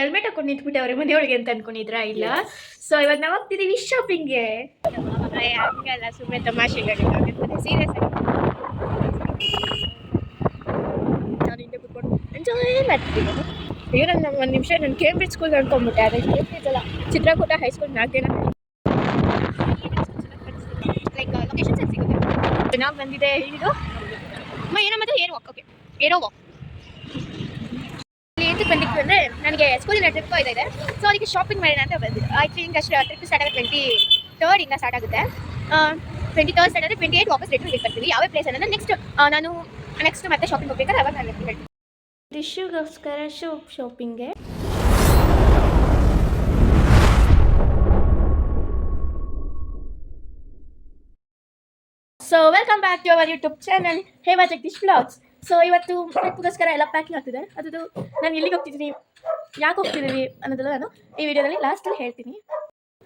Helmet ಹಾಕೊಂಡು ನಿಂತ್ಬಿಟ್ಟವ್ರೆ ಮನೆಯೊಳಗೆ ಅಂತ ಅನ್ಕೊಂಡಿದ್ರಾ? ಇಲ್ಲ? ಸೊ ಇವಾಗ ನಾವು ಹೋಗ್ತಿದೀವಿ ಶಾಪಿಂಗ್ಗೆ ಹಂಗಲ್ಲ ಸುಮ್ಮನೆ ತಮಾಷೆಗಳು ಸೀರಿಯಸ್ ಎಂಜಾಯ್ ಮಾಡ್ತಿದ್ದೀನಿ ಅಯ್ಯೋ ನಾನು ಒಂದು ನಿಮಿಷ ನಾನು ಕೇಂಬ್ರಿಡ್ಜ್ ಸ್ಕೂಲ್ ಅನ್ಕೊಂಡ್ಬಿಟ್ಟೆ. ಅದೇ ಕೇಂಬ್ರಿಡ್ಜ್ ಅಲ್ಲ ಚಿತ್ರಕೂಟ ಹೈಸ್ಕೂಲ್ ನಾಲ್ಕು ದಿನ ಲೈಕ್ ಲೊಕೇಶನ್ ಸಿಗುತ್ತೆ. ನಾವು ಬಂದಿದೆ ಇದು. ಏನೋ ಮತ್ತೆ ಏನೋ ವಾಕ್ ಓಕೆ ಏರೋ ವಾಕ್ ಏನಕ್ಕೆ ಬಂದಿತ್ತು ಅಂದರೆ ನನಗೆ ಸ್ಕೂಲಿನ ಟ್ರಿಪ್ ಇದೆ. ಸೊ ಅದಕ್ಕೆ ಶಾಪಿಂಗ್ ಮಾಡೋಣ ಅಂತ ಬಂದಿದ್ದು. ಐ ಥಿಂಕ್ ಅಷ್ಟು ಟ್ರಿಪ್ ಸ್ಟಾರ್ಟ್ ಆಗುತ್ತೆ ಟ್ವೆಂಟಿ ತರ್ಡ್ ಇಂದ ಸ್ಟಾರ್ಟ್ ಆಗುತ್ತೆ. ಟ್ವೆಂಟಿ ತರ್ಡ್ ಸ್ಟಾರ್ಟ್ ಆದರೆ ಟ್ವೆಂಟಿ ಏಟ್ ವಾಪಸ್ ರಿಟರ್ನ್ ಬರ್ತೀವಿ. ಯಾವ ಪ್ಲೇಸ್ ಅಂದರೆ ನೆಕ್ಸ್ಟ್ ನಾನು ನೆಕ್ಸ್ಟ್ ಮತ್ತೆ ಶಾಪಿಂಗ್ ಹೋಗ್ಬೇಕಾದ್ರೆ ಅವಾಗ ನಾನು ಹೇಳ್ತೀನಿ. ರಿಶ್ಯೂಗೋಸ್ಕರ ಶೋ ಶಾಪಿಂಗ್ಗೆ so welcome back to our YouTube channel Hema Jagadish blogs so ಇವತ್ತು ಟ್ರಿಪ್ಗೋಸ್ಕರ ಎಲ್ಲ ಪ್ಯಾಕಿಂಗ್ ಆಗ್ತಿದೆ. ಅದು ನಾನು ಎಲ್ಲಿಗೆ ಹೋಗ್ತಿದ್ದೀನಿ ಯಾಕೆ ಹೋಗ್ತಿದ್ದೀನಿ ಅನ್ನೋದೆಲ್ಲ ನಾನು ಈ ವಿಡಿಯೋದಲ್ಲಿ ಲಾಸ್ಟಲ್ಲಿ ಹೇಳ್ತೀನಿ.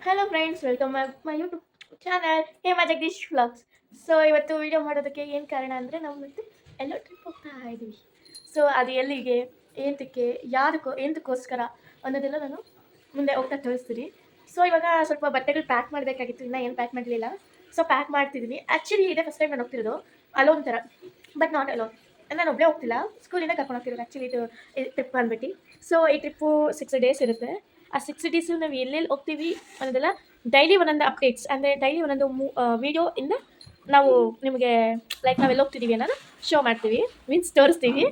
Hello friends welcome my YouTube channel Hema Jagadish vlogs so ಇವತ್ತು ವಿಡಿಯೋ ಮಾಡೋದಕ್ಕೆ ಏನು ಕಾರಣ ಅಂದರೆ ನಾವು ಮತ್ತೆ ಎಲ್ಲ ಟ್ರಿಪ್ ಹೋಗ್ತಾ ಇದ್ದೀವಿ ಸೊ ಅದು ಎಲ್ಲಿಗೆ ಏನಕ್ಕೆ ಯಾರಕ್ಕೋ ಏನಕ್ಕೋಸ್ಕರ ಅನ್ನೋದೆಲ್ಲ ನಾನು ಮುಂದೆ ಹೋಗ್ತಾ ತೋರಿಸ್ತೀನಿ. ಸೊ ಇವಾಗ ಸ್ವಲ್ಪ ಬಟ್ಟೆಗಳು ಪ್ಯಾಕ್ ಮಾಡಬೇಕಾಗಿತ್ತು, ಇನ್ನೂ ಏನು ಪ್ಯಾಕ್ ಮಾಡಲಿಲ್ಲ. ಸೊ ಪ್ಯಾಕ್ ಮಾಡ್ತಿದ್ದೀನಿ ಆ್ಯಕ್ಚುಲಿ ಇದೇ ಫಸ್ಟ್ ಟೈಮ್ ನಾನು ಹೋಗ್ತಿರೋದು ಅಲೋನ್ ಥರ ಬಟ್ ನಾಟ್ ಅಲೋನ್ ನಾನು ಒಬ್ಬಳೇ ಹೋಗ್ತಿಲ್ಲ. ಸ್ಕೂಲಿಂದ ಕರ್ಕೊಂಡು ಹೋಗ್ತಿರೋದು ಆ್ಯಕ್ಚುಲಿ ಇದು ಟ್ರಿಪ್ ಬಂದ್ಬಿಟ್ಟು. ಸೊ ಈ ಟ್ರಿಪ್ಪು ಸಿಕ್ಸ್ ಡೇಸ್ ಇರುತ್ತೆ. ಆ ಸಿಕ್ಸ್ ಡೇಸು ನಾವು ಎಲ್ಲೆಲ್ಲಿ ಹೋಗ್ತೀವಿ ಅನ್ನೋದೆಲ್ಲ ಡೈಲಿ ಒಂದೊಂದು ಅಪ್ಡೇಟ್ಸ್ ಅಂದರೆ ಡೈಲಿ ಒಂದೊಂದು ಮೂ ವೀಡಿಯೋ ಇಂದ ನಾವು ನಿಮಗೆ ಲೈಕ್ ನಾವೆಲ್ಲ ಹೋಗ್ತಿದ್ದೀವಿ ಅನ್ನೋದು ಶೋ ಮಾಡ್ತೀವಿ. ಮೀನ್ಸ್ ತೋರಿಸ್ತೀವಿ.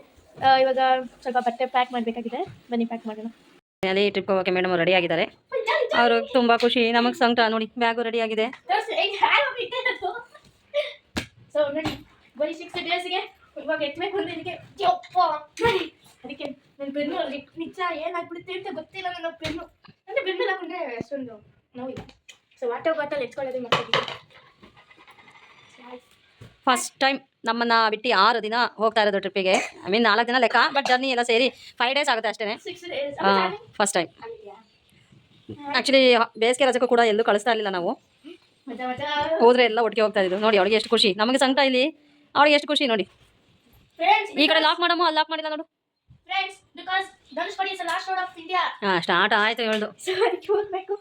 ಇವಾಗ ಸ್ವಲ್ಪ ಬಟ್ಟೆ ಪ್ಯಾಕ್ ಮಾಡಬೇಕಾಗಿದೆ. ಬನ್ನಿ ಪ್ಯಾಕ್ ಮಾಡೋಣ. ಅದೇ ಟ್ರಿಪ್ ಹೋಗೋಕೆ ಮೇಡಮ್ ರೆಡಿ ಆಗಿದ್ದಾರೆ. ಅವರು ತುಂಬ ಖುಷಿ. ನಮಗೆ ಸಂಕಟ ನೋಡಿ. ಬ್ಯಾಗು ರೆಡಿ ಆಗಿದೆ. ಇವಾಗ ಎತ್ತಬೇಕು ಅಂದ್ರೆ ಇದಕ್ಕೆ ಯಪ್ಪ ಅದಕ್ಕೆ ನನ್ನ ಬೆನ್ನು ಅಲ್ಲಿ ನಿಜ ಏನಾಗ್ಬಿಡುತ್ತೆ ಅಂತ ಗೊತ್ತಿಲ್ಲ ನನ್ನ ಬೆನ್ನು. ಅಂದ್ರೆ ಬೆನ್ನು ಹಾಕೊಂಡ್ರೆ ಅಷ್ಟೊಂದು ನೋವಿಲ್ಲ ಸೊ ವಾಟರ್ ಬಾಟಲ್ ಎತ್ಕೊಳ್ಳೋದೇ ಮತ್ತೆ ಫಸ್ಟ್ ಟೈಮ್ ನಮ್ಮನ್ನ ಬಿಟ್ಟು ಆರು ದಿನ ಹೋಗ್ತಾ ಇರೋದು ಟ್ರಿಪ್ಪಿಗೆ ಐ ಮೀನ್ ನಾಲ್ಕು ದಿನ ಲೆಕ್ಕ ಬಟ್ ಜರ್ನಿ ಎಲ್ಲ ಸೇರಿ ಫೈವ್ ಡೇಸ್ ಆಗುತ್ತೆ ಅಷ್ಟೇ ಫಸ್ಟ್ ಟೈಮ್ ಆ್ಯಕ್ಚುಲಿ ಬೇಸಿಗೆ ರಜಕ್ಕೂ ಕೂಡ ಎಲ್ಲೂ ಕಳಿಸ್ತಾ ಇರಲಿಲ್ಲ ನಾವು. ಹೋದ್ರೆ ಎಲ್ಲ ಒಟ್ಟಿಗೆ ಹೋಗ್ತಾ ಇದ್ದು ನೋಡಿ ಅವಳಿಗೆ ಎಷ್ಟು ಖುಷಿ. ನಮಗೆ ಸಂಕಟ ಇಲ್ಲಿ. ಅವಳಿಗೆ ಎಷ್ಟು ಖುಷಿ ನೋಡಿ. ಈ ಕಡೆ ಲಾಕ್ ಮಾಡಮ್ಮ ಅಲ್ಲಿ ಲಾಕ್ ಮಾಡಿಲ್ಲ ನೋಡು. Friends because Dhanushkodi is last road of India ಹಾಂ ಸ್ಟಾರ್ಟ್ ಆಯಿತು ಹೇಳ್ದು. ಸೊ ಅದಕ್ಕೆ ಹೋಗ್ಬೇಕು.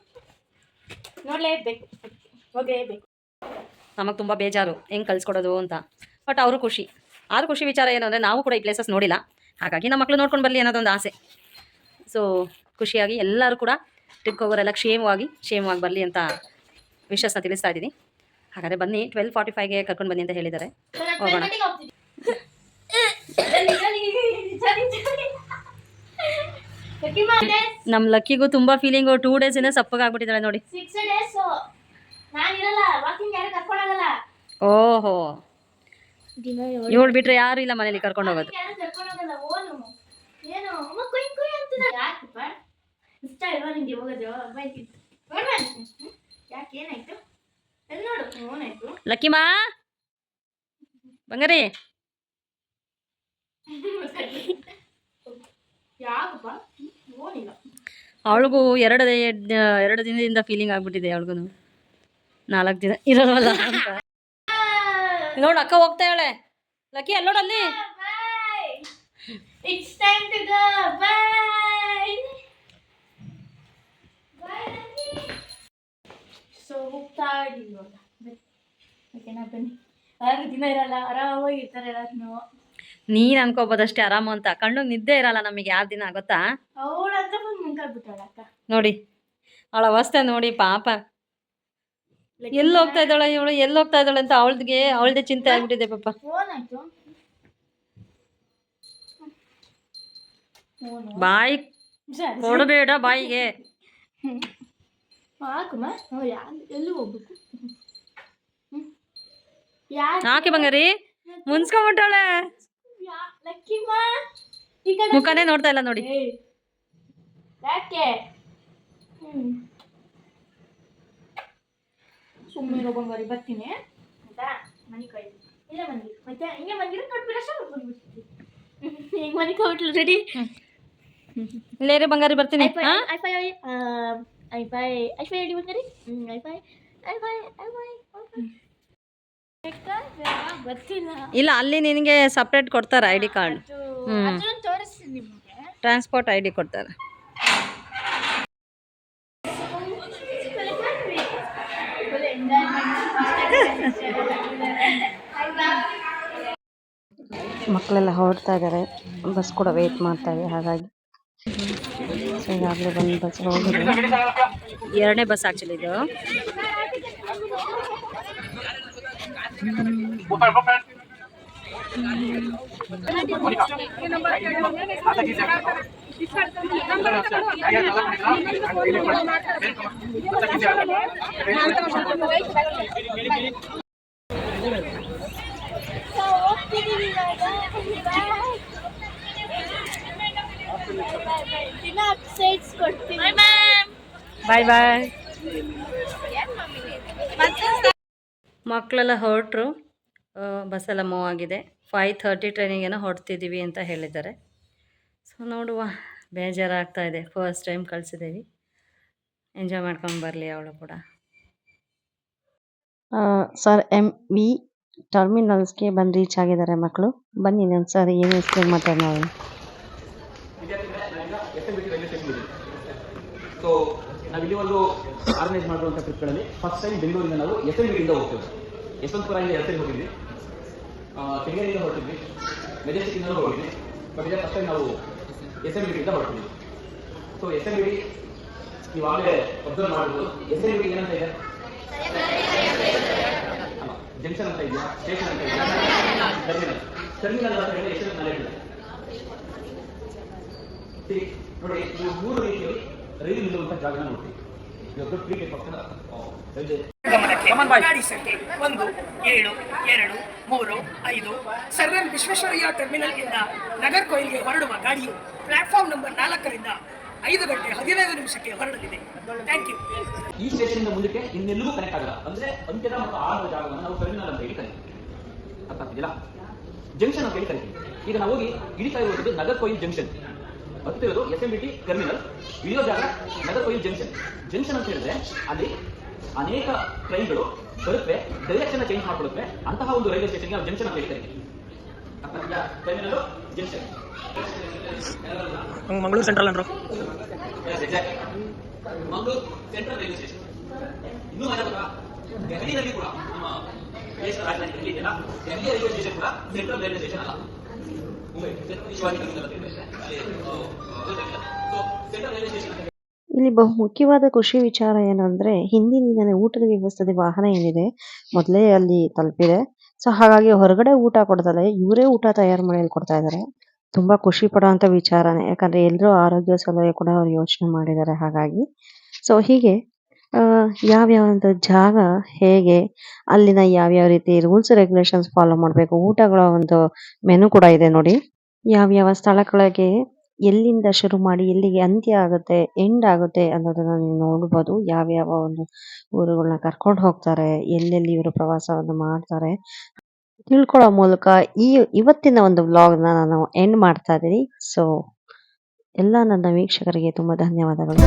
ನೋಡ್ಲೇಬೇಕು. ಹೋಗಲೇಬೇಕು. ನಮಗೆ ತುಂಬ ಬೇಜಾರು ಹೆಂಗೆ ಕಲ್ಸ್ಕೊಡೋದು ಅಂತ. ಬಟ್ ಅವರು ಖುಷಿ. ಆದ್ರೂ ಖುಷಿ ವಿಚಾರ ಏನು ಅಂದರೆ ನಾವು ಕೂಡ ಈ ಪ್ಲೇಸಸ್ ನೋಡಿಲ್ಲ. ಹಾಗಾಗಿ ನಮ್ಮ ಮಕ್ಕಳು ನೋಡ್ಕೊಂಡು ಬರಲಿ ಅನ್ನೋದೊಂದು ಆಸೆ. ಸೊ ಖುಷಿಯಾಗಿ ಎಲ್ಲರೂ ಕೂಡ ಟ್ರಿಪ್ ಹೋಗೋರೆಲ್ಲ ಕ್ಷೇಮವಾಗಿ ಕ್ಷೇಮವಾಗಿ ಬರಲಿ ಅಂತ ವಿಶಸ್ನ ತಿಳಿಸ್ತಾ ಇದ್ದೀನಿ. ಹಾಗಾದರೆ ಬನ್ನಿ ಟ್ವೆಲ್ ಫಾರ್ಟಿ ಫೈವ್ಗೆ ಕರ್ಕೊಂಡು ಬನ್ನಿ ಅಂತ ಹೇಳಿದ್ದಾರೆ. ಹೋಗೋಣ. ನಮ್ಮ ಲಕ್ಕಿಗೂ ತುಂಬಾ ಫೀಲಿಂಗ್ ಟೂ ಸಪ್ಪಗಾಗ್ಬಿಟ್ಟಿದ್ದಾಳೆ ಡೇಸ್ ಇಂದ ವಾಕಿಂಗ್ ಆಗ್ಬಿಟ್ಟಿದ್ದಾಳೆ ನೋಡಿ. ಓಹೋ. ಇವಳು ಬಿಟ್ರೆ ಯಾರು ಇಲ್ಲ ಮನೇಲಿ ಕರ್ಕೊಂಡು ಹೋಗೋದು. ಲಕ್ಕಿಮ್ಮ ಕರ್ಕೊಂಡೋಗಲ್ಲ ಅವಳಿಗೂ ಎರಡು ಎರಡು ದಿನದಿಂದ ಫೀಲಿಂಗ್ ಆಗ್ಬಿಟ್ಟಿದೆ ಅವಳಿಗೂ. ನಾಲ್ಕು ದಿನ ಇರಲ್ವಲ್ಲ ಅಂತ. ನೋಡು ಅಕ್ಕ ಹೋಗ್ತಾ ಹೇಳೆ ಲಕ್ಕಿ ಅಲ್ಲಿ. ನೋಡಲ್ಲಿ it's time to go bye so ಹೋಗ್ತಾ ಇದ್ದೀನಿ ಓಕೆನಾ ಬನ್ನಿ. ಆರು ದಿನ ಇರಲ್ಲ ಆರಾಮಾಗಿ ಇರ್ತಾರೆ ಎಲ್ಲರೂ ನೀನು ಅನ್ಕೋಬೋದಷ್ಟೇ ಆರಾಮು ಅಂತ. ಕಣ್ಣು ನಿದ್ದೆ ಇರಲ್ಲ ನಮಗೆ ಯಾವ ದಿನ ಗೊತ್ತಾ? ನೋಡಿ ಅವಳ ಅವಸ್ಥೆ ನೋಡಿ ಪಾಪ. ಎಲ್ಲಿ ಹೋಗ್ತಾ ಇದ್ದಾಳೆ ಇವಳು? ಎಲ್ಲಿ ಹೋಗ್ತಾ ಇದ್ದಾಳೆ ಅಂತ ಅವಳಿಗೆ ಅವಳದೇ ಚಿಂತೆ ಆಗ್ಬಿಟ್ಟಿದೆ ಪಾಪ. ಬಾಯಿ ಕೊಡಬೇಡ ಬಾಯಿಗೆ. ಹಾಕಿ ಬಂಗಾರಿ? ಮುನ್ಸ್ಕೊಂಬಿಟ್ಟಾಳೆ ಯಾ ಲಕ್ಕಿಮ್ಮ ಈ ಕಡೆ ಮುಖನೇ ನೋಡ್ತಾ ಇಲ್ಲ ನೋಡಿ. ಯಾಕೆ? ಸುಮ್ಮನೆ ಬಂಗಾರಿ ಬರ್ತೀನಿ. ಆಯ್ತಾ? ಮನೆ ಕೈ. ಇಲ್ಲ ಬಂದಿ ಮತ್ತೆ ಹಿಂಗೆ ನೋಡ್ಬಿಡ ಸ್ವಲ್ಪ ಮನೆ ಕೌಟ್ಲು ರೆಡಿ ಬಂಗಾರಿ ಬರ್ತೀನಿ. ಐಫೈ ಹಾ? ಐಫೈ ಐಫೈ ಐಫೈ ಹೇಳಿ ಬಂಗಾರಿ? ಹ್ಞೂ ಐಫೈ ಐಫೈ ಐಫೈ ಬರ್ತಿಲ್ಲ ಇಲ್ಲ ಅಲ್ಲಿ ನಿನಗೆ ಸಪ್ರೇಟ್ ಕೊಡ್ತಾರೆ I D card transport I D ಕೊಡ್ತಾರೆ. ಮಕ್ಕಳೆಲ್ಲ ಹೊರಡ್ತಾ ಇದ್ದಾರೆ ಬಸ್ ಕೂಡ ವೆಯ್ಟ್ ಮಾಡ್ತಾ ಇದೆ ಹಾಗಾಗಿ. ಬಂದು ಬಸ್ ಹೋಗಿದೆ ಎರಡನೇ ಬಸ್ ಆಕ್ಚುಲಿ ಇದು. ಬಾಯ್ ಬಾಯ್ ಮಕ್ಕಳೆಲ್ಲ ಹೊರಟ್ರು ಬಸ್ಸೆಲ್ಲ ಮೂವ್ ಆಗಿದೆ. ಫೈವ್ ಥರ್ಟಿ ಟ್ರೈನಿಗೇನೋ ಹೊಡ್ತಿದ್ದೀವಿ ಅಂತ ಹೇಳಿದ್ದಾರೆ. ಸೊ ನೋಡುವ. ಬೇಜಾರಾಗ್ತಾ ಇದೆ ಫಸ್ಟ್ ಟೈಮ್ ಕಳಿಸಿದ್ದೀವಿ. ಎಂಜಾಯ್ ಮಾಡ್ಕೊಂಡು ಬರಲಿ ಅವಳು ಕೂಡ. ಸರ್ ಎಂ ವಿ ಟರ್ಮಿನಲ್ಸ್ಗೆ ಬಂದು ರೀಚ್ ಆಗಿದ್ದಾರೆ ಮಕ್ಕಳು ಬನ್ನಿ ನಾನು ಸರ್ ಏನು ಎಕ್ಸ್ಪ್ಲೇನ್ ಮಾಡ್ತಾರೆ ನಾವು? ಸೊ ನಾವು ಇಲ್ಲಿ ಒಂದು ಆರ್ಗನೈಸ್ ಮಾಡಿರುವಂಥ ಟ್ರಿಪ್ಗಳಲ್ಲಿ ಫಸ್ಟ್ ಟೈಮ್ ಬೆಂಗಳೂರಿಂದ ನಾವು ಎಸ್ ಎಲ್ ಬಿ ಹೋಗ್ತೇವೆ. ಹೋಗ್ತೇವೆ ಯಶವಂತಪುರದಿಂದ ಎಸ್ ಎಲ್ ಹೋಗಿದ್ವಿ. ಕೆಂಗೇರಿಯಿಂದ ಹೊರಟಿದ್ವಿ. ಮೆಜೆಸ್ಟಿಕ್ಕಿಂದ ಹೋಗಿದ್ವಿ ಬಟ್ ಇದೇ ಫಸ್ಟ್ ನಾವು ಎಸ್ ಎಂ ಬಿ ಟಿಯಿಂದ ಹೊರಟಿದ್ವಿ. So S M B T ನೀವು ಆಗಲೇ ಅಬ್ಸರ್ವ್ ಮಾಡಿದ್ರು ಎಸ್ ಎಂ ಬಿ ಟಿ ಏನಂತ ಇದೆ? ಜಂಕ್ಷನ್ ಅಂತ ಇದೆಯಾ? ಸ್ಟೇಷನ್ ಅಂತ ಇದೆಯಾ? ಟರ್ಮಿನಲ್ ಟರ್ಮಿನಲ್ ಅಂತ ಹೇಳಿದ್ರೆ ಎಷ್ಟು ನಾಲೆಜ್ ಇದೆ ನೋಡಿ, ನೀವು ಮೂರು ರೀತಿಯಲ್ಲಿ ರೈಲು ನಿಲ್ಲುವಂತ ಜಾಗನ ನೋಡ್ತೀವಿ. ಇವತ್ತು ರೈಲ್ವೆ ಗಮನಕ್ಕೆ ಗಾಡಿ ಸಂಖ್ಯೆ ಒಂದು ಏಳು ಎರಡು ಮೂರು ಐದು. ಸರ್ ಎಂ ವಿಶ್ವೇಶ್ವರಯ್ಯ ಟರ್ಮಿನಲ್ ಇಂದ ನಗರ್ ಕೊಯ್ಲಿಗೆ ಹೊರಡುವ ಗಾಡಿಯು ಪ್ಲಾಟ್ಫಾರ್ಮ್ ನಂಬರ್ ನಾಲ್ಕರಿಂದ ಐದು ಗಂಟೆ ಹದಿನೈದು ನಿಮಿಷಕ್ಕೆ ಹೊರಡಲಿದೆ. ಥ್ಯಾಂಕ್ ಯು ಈ ಸ್ಟೇಷನ್ ಇಂದ ಮುಂದಕ್ಕೆ ಇನ್ನೆಲ್ಲೂ ಕನೆಕ್ಟ್ ಆಗಲ್ಲ. ಅಂದ್ರೆ ಅಂತ್ಯದ ಮತ್ತು ಆರಂಭದ ಜಾಗವನ್ನು ನಾವು ಟರ್ಮಿನಲ್ ಅಂತ ಹೇಳಿ ಕರಿತೀವಿ. ಅರ್ಥ ಆಗ್ತಿದೆಯಲ್ಲ ಜಂಕ್ಷನ್ ಅಂತ ಹೇಳಿ ಕರಿತೀವಿ. ಈಗ ನಾವು ಹೋಗಿ ಇಳಿತಾ ಇರುವುದು Nagercoil junction ಹತ್ತಿರೋದು S M B T terminal ಇಳಿಯೋ ಜಾಗ ನಗರ್ ಕೊಯ್ಲ್ ಜಂಕ್ಷನ್ ಜಂಕ್ಷನ್ ಅಂತ ಹೇಳಿದ್ರೆ ಅಲ್ಲಿ ಅನೇಕ ಟ್ರೈನ್ಗಳು ಬರುತ್ತೆ ಡೈರೆಕ್ಷನ್ ಚೇಂಜ್ ಮಾಡ್ಕೊಳ್ಳುತ್ತವೆ ಅಂತಹ ಒಂದು ರೈಲ್ವೆ ಸ್ಟೇಷನ್ಗೆ ನಾವು ಜಂಕ್ಷನ್ ಅಂತ ಹೇಳ್ತೇವೆ? ಟರ್ಮಿನಲ್ ಜಂಕ್ಷನ್ ಮಂಗಳೂರು ಸೆಂಟ್ರಲ್ ಅಂದ್ರು ಮಂಗಳೂರು ಸೆಂಟ್ರಲ್ ರೈಲ್ವೆ ಸ್ಟೇಷನ್ ಇನ್ನೂ ದೆಹಲಿನಲ್ಲಿ ಕೂಡ ನಮ್ಮ ದೇಶದ ರಾಜಧಾನಿ ದೆಹಲಿ ಇದೆಯಲ್ಲ ದೆಹಲಿ ರೈಲ್ವೆ ಸ್ಟೇಷನ್ ಕೂಡ ಸೆಂಟ್ರಲ್ ರೈಲ್ವೆ ಸ್ಟೇಷನ್ ಅಲ್ಲ ಮುಂಬೈ ಶಿವಾಜಿ ಇದೆ ಸೊ ಸೆಂಟ್ರಲ್ ರೈಲ್ವೆ ಸ್ಟೇಷನ್ ಇಲ್ಲಿ ಬಹು ಮುಖ್ಯವಾದ ಖುಷಿ ವಿಚಾರ ಏನಂದ್ರೆ ಹಿಂದಿನಿಂದನೇ ಊಟದ ವ್ಯವಸ್ಥೆ ವಾಹನ ಏನಿದೆ, ಮೊದಲೇ ಅಲ್ಲಿ ತಲುಪಿದೆ. ಸೊ, ಹಾಗಾಗಿ ಹೊರಗಡೆ ಊಟ ಕೊಡ್ದಲೆ ಇವರೇ ಊಟ ತಯಾರು ಮಾಡಿ ಕೊಡ್ತಾ ಇದ್ದಾರೆ. ತುಂಬಾ ಖುಷಿ ಪಡುವಂತ ವಿಚಾರನೇ. ಯಾಕಂದ್ರೆ ಎಲ್ಲರೂ ಆರೋಗ್ಯ ಸಲಹೆ ಕೂಡ ಅವ್ರು ಯೋಚನೆ ಮಾಡಿದ್ದಾರೆ ಹಾಗಾಗಿ. ಸೊ, ಹೀಗೆ ಯಾವ ಒಂದು ಜಾಗ, ಹೇಗೆ, ಅಲ್ಲಿನ ಯಾವ್ಯಾವ ರೀತಿ ರೂಲ್ಸ್ ರೆಗ್ಯುಲೇಷನ್ಸ್ ಫಾಲೋ ಮಾಡಬೇಕು, ಊಟಗಳ ಒಂದು ಮೆನು ಕೂಡ ಇದೆ ನೋಡಿ. ಯಾವ್ಯಾವ ಸ್ಥಳಗಳಿಗೆ ಎಲ್ಲಿಂದ ಶುರು ಮಾಡಿ, ಎಲ್ಲಿಗೆ ಅಂತ್ಯ ಆಗುತ್ತೆ ಎಂಡ್ ಆಗುತ್ತೆ ಅನ್ನೋದನ್ನ ನೀವು ನೋಡ್ಬೋದು. ಯಾವ ಒಂದು ಊರುಗಳನ್ನ ಕರ್ಕೊಂಡು ಹೋಗ್ತಾರೆ, ಎಲ್ಲೆಲ್ಲಿ ಇವರು ಪ್ರವಾಸವನ್ನು ಮಾಡ್ತಾರೆ ತಿಳ್ಕೊಳ್ಳೋ ಮೂಲಕ ಈ ಇವತ್ತಿನ ಒಂದು ವ್ಲಾಗ್ನ ನಾನು ಎಂಡ್ ಮಾಡ್ತಾ ಇದ್ದೀನಿ. ಸೊ ಎಲ್ಲ ನನ್ನ ವೀಕ್ಷಕರಿಗೆ ತುಂಬಾ ಧನ್ಯವಾದಗಳು.